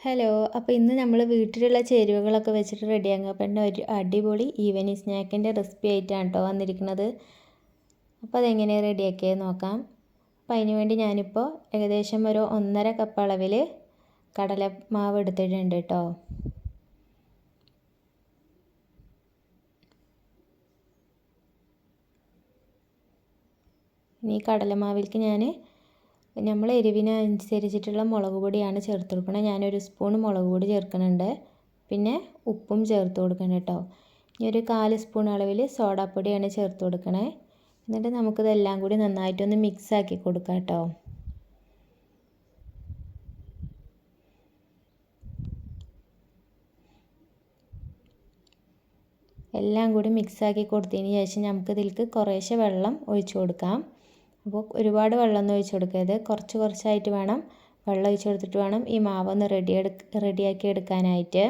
Hello അപ്പോൾ ഇന്ന് നമ്മൾ വീട്ടിലുള്ള ചേരുവകളൊക്കെ വെച്ചിട്ട് അപ്പം ഒരു അടിപൊളി ഈവനിങ് സ്നാക്കിന്റെ റെസിപ്പി ആയിട്ടാണ് കേട്ടോ വന്നിരിക്കുന്നത്. അപ്പോൾ അതെങ്ങനെ റെഡിയാക്കിയത് നോക്കാം. അപ്പോൾ അതിന് വേണ്ടി ഞാനിപ്പോൾ ഏകദേശം ഒരു ഒന്നര കപ്പ് അളവിൽ കടലമാവ് എടുത്തിട്ടുണ്ട് കേട്ടോ ഇനി കടലമാവിലേക്ക് ഞാൻ നമ്മൾ എരിവിനനുസരിച്ചിട്ടുള്ള മുളക് പൊടിയാണ് ചേർത്ത് കൊടുക്കുന്നത് ഞാനൊരു സ്പൂൺ മുളക് പൊടി ചേർക്കുന്നുണ്ട്. പിന്നെ ഉപ്പും ചേർത്ത് കൊടുക്കണം കേട്ടോ. ഇനി ഒരു കാൽ സ്പൂൺ അളവിൽ സോഡാപ്പൊടിയാണ് ചേർത്ത് കൊടുക്കണേ. എന്നിട്ട് നമുക്കിതെല്ലാം കൂടി നന്നായിട്ടൊന്ന് മിക്സ് ആക്കി കൊടുക്കാം കേട്ടോ. എല്ലാം കൂടി മിക്സാക്കി കൊടുത്തതിന് ശേഷം നമുക്കിതിലേക്ക് കുറേശ്ശെ വെള്ളം ഒഴിച്ചു കൊടുക്കാം. അപ്പോൾ ഒരുപാട് വെള്ളമൊന്നും ഒഴിച്ച് കൊടുക്കരുത്. കുറച്ച് കുറച്ചായിട്ട് വേണം വെള്ളം ഒഴിച്ച് കൊടുത്തിട്ട് വേണം ഈ മാവൊന്ന് റെഡി എടുക്ക റെഡിയാക്കി എടുക്കാനായിട്ട്.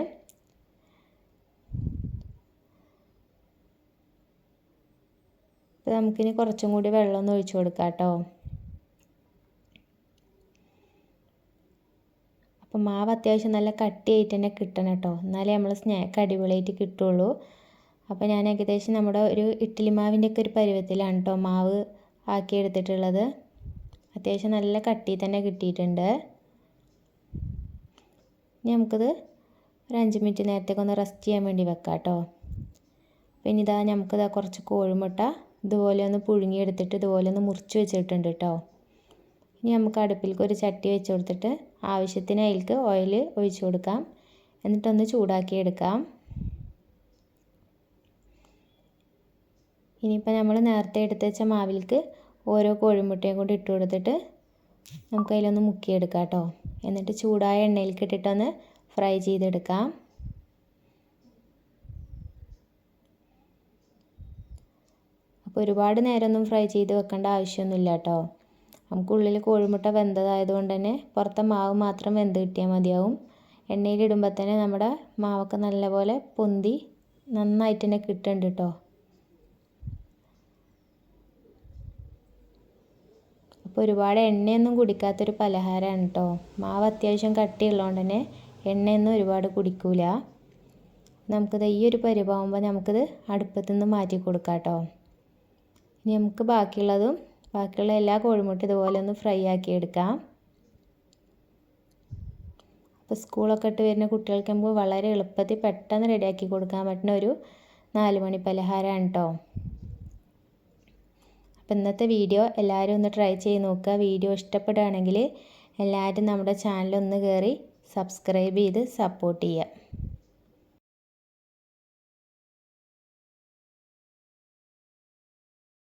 അപ്പോൾ നമുക്കിനി കുറച്ചും കൂടി വെള്ളം ഒന്ന് ഒഴിച്ച് കൊടുക്കാം കേട്ടോ. അപ്പോൾ മാവ് അത്യാവശ്യം നല്ല കട്ടിയായിട്ട് തന്നെ കിട്ടണം കേട്ടോ. എന്നാലേ നമ്മൾ സ്നാക്ക് അടിപൊളിയായിട്ട് കിട്ടുള്ളൂ. അപ്പോൾ ഞാൻ ഏകദേശം നമ്മുടെ ഒരു ഇഡ്ഡലി മാവിന്റെയൊക്കെ ഒരു പരുവത്തിലാണ് കേട്ടോ മാവ് ആക്കി എടുത്തിട്ടുള്ളത് അത്യാവശ്യം നല്ല കട്ടി തന്നെ കിട്ടിയിട്ടുണ്ട്. ഇനി നമുക്കിത് ഒരു അഞ്ച് മിനിറ്റ് നേരത്തേക്ക് ഒന്ന് റെസ്റ്റ് ചെയ്യാൻ വേണ്ടി വെക്കാം കേട്ടോ. പിന്നെ ഇതാ നമുക്കിതാ കുറച്ച് കോഴിമുട്ട ഇതുപോലെ ഒന്ന് പുഴുങ്ങിയെടുത്തിട്ട് ഇതുപോലെ ഒന്ന് മുറിച്ച് വെച്ചിട്ടുണ്ട് കേട്ടോ. ഇനി നമുക്ക് അടുപ്പിലേക്ക് ഒരു ചട്ടി വെച്ച് കൊടുത്തിട്ട് ആവശ്യത്തിന് അതിലേക്ക് ഓയിൽ ഒഴിച്ച് കൊടുക്കാം. എന്നിട്ടൊന്ന് ചൂടാക്കിയെടുക്കാം ഇനിയിപ്പോൾ നമ്മൾ നേരത്തെ എടുത്ത് വെച്ച മാവിലേക്ക് ഓരോ കോഴിമുട്ടയും കൊണ്ട് ഇട്ട് കൊടുത്തിട്ട് നമുക്ക് അതിലൊന്ന് മുക്കിയെടുക്കാം കേട്ടോ. എന്നിട്ട് ചൂടായ എണ്ണയിലേക്ക് ഇട്ടിട്ടൊന്ന് ഫ്രൈ ചെയ്തെടുക്കാം. അപ്പോൾ ഒരുപാട് നേരമൊന്നും ഫ്രൈ ചെയ്ത് വെക്കേണ്ട ആവശ്യമൊന്നുമില്ല കേട്ടോ. നമുക്കുള്ളിൽ കോഴിമുട്ട വെന്തതായതുകൊണ്ട് തന്നെ പുറത്തെ മാവ് മാത്രം വെന്ത് കിട്ടിയാൽ മതിയാവും. എണ്ണയിലിടുമ്പോൾ തന്നെ നമ്മുടെ മാവൊക്കെ നല്ലപോലെ പൊന്തി നന്നായിട്ട് തന്നെ കിട്ടുന്നുണ്ട് കേട്ടോ. അപ്പോൾ ഒരുപാട് എണ്ണയൊന്നും കുടിക്കാത്തൊരു പലഹാരമാണ് കേട്ടോ മാവ് അത്യാവശ്യം കട്ടിയുള്ളതുകൊണ്ട് തന്നെ എണ്ണയൊന്നും ഒരുപാട് കുടിക്കൂല. നമുക്കിത് ഈ ഒരു പരിവാകുമ്പോൾ നമുക്കിത് അടുപ്പത്തു നിന്ന് മാറ്റി കൊടുക്കാം കേട്ടോ ഇനി നമുക്ക് ബാക്കിയുള്ളതും ബാക്കിയുള്ള എല്ലാ കോഴിമുട്ട ഇതുപോലെ ഒന്ന് ഫ്രൈ ആക്കി എടുക്കാം. അപ്പോൾ സ്കൂളൊക്കെ ഇട്ട് വരുന്ന കുട്ടികൾക്ക് നമുക്ക് വളരെ എളുപ്പത്തിൽ പെട്ടെന്ന് റെഡിയാക്കി കൊടുക്കാൻ പറ്റുന്ന ഒരു നാലുമണി പലഹാരമാണ് കേട്ടോ അപ്പോൾ ഇന്നത്തെ വീഡിയോ എല്ലാവരും ഒന്ന് ട്രൈ ചെയ്ത് നോക്കുക. വീഡിയോ ഇഷ്ടപ്പെടുകയാണെങ്കിൽ എല്ലാവരും നമ്മുടെ ചാനൽ ഒന്ന് കയറി സബ്സ്ക്രൈബ് ചെയ്ത് സപ്പോർട്ട് ചെയ്യുക.